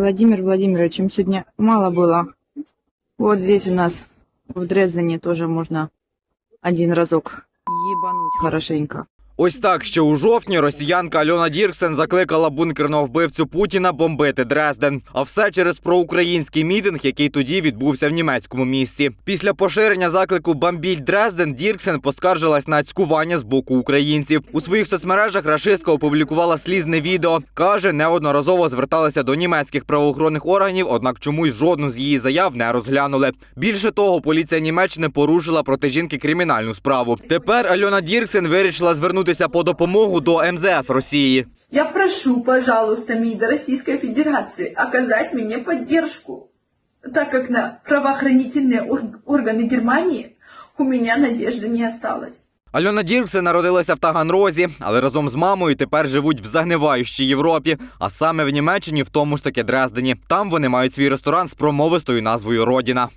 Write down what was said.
Владимир Владимирович, им сегодня мало было. Вот здесь у нас в Дрездене тоже можно один разок ебануть хорошенько. Ось так ще у жовтні росіянка Альона Дірксен закликала бункерного вбивцю Путіна бомбити Дрезден. А все через проукраїнський мітинг, який тоді відбувся в німецькому місті. Після поширення заклику «Бомбіть Дрезден Дірксен поскаржилась на цькування з боку українців. У своїх соцмережах рашистка опублікувала слізне відео. каже, неодноразово зверталася до німецьких правоохоронних органів, однак чомусь жодну з її заяв не розглянули. Більше того, поліція Німеччини порушила проти жінки кримінальну справу. Тепер Альона Дірксен вирішила звернутися по допомогу до МЗС Росії. Я прошу, пожалуйста, МИДа Российской Федерации оказать мне поддержку, так как на правоохранительные орг- органы Германии у меня надежды не осталось. Альона Дірксен народилася в Таганрозі, але разом з мамою тепер живуть в загниваючій Європі, а саме в Німеччині, в тому ж таки Дрездені. Там вони мають свій ресторан з промовистою назвою Родіна.